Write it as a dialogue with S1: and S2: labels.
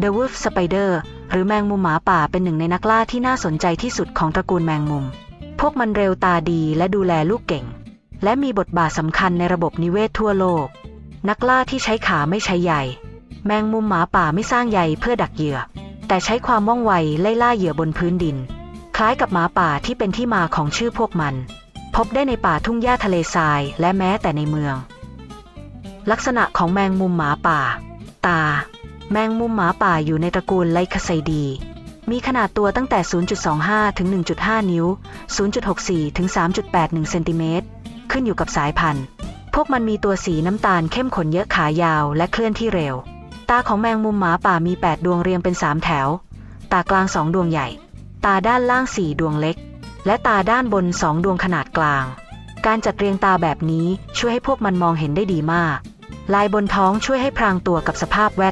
S1: The Wolf Spider หรือแมงมุมหมาป่าเป็นหนึ่งในนักล่าที่น่าสนใจที่สุดของตระกูลแมงมุม พวกมันเร็วตาดีและดูแลลูกเก่ง และมีบทบาทสำคัญในระบบนิเวศทั่วโลก นักล่าที่ใช้ขาไม่ใช้ใยแมงมุมหมาป่าไม่สร้างใยเพื่อดักเหยื่อ แต่ใช้ความว่องไวไล่ล่าเหยื่อบนพื้นดิน คล้ายกับหมาป่าที่เป็นที่มาของชื่อพวกมัน พบได้ในป่าทุ่งหญ้าทะเลทรายและแม้แต่ในเมือง ลักษณะของแมงมุมหมาป่า ตา แมงมุมหมาป่าอยู่ในตระกูลไลคาไซดี มีขนาดตัวตั้งแต่ 0.25 ถึง 1.5 นิ้ว 0.64 ถึง 3.81 เซนติเมตร ขึ้นอยู่กับสายพันธุ์ พวกมันมีตัวสีน้ำตาลเข้มขนเยอะขายาวและเคลื่อนที่เร็ว ตาของแมงมุมหมาป่ามี 8 ดวงเรียงเป็น 3 แถว ตากลาง 2 ดวงใหญ่ ตาด้านล่าง 4 ดวงเล็ก และตาด้านบน 2 ดวงขนาดกลาง การจัดเรียงตาแบบนี้ช่วยให้พวกมันมองเห็นได้ดีมาก ลายบนท้องช่วยให้พรางตัวกับสภาพแวด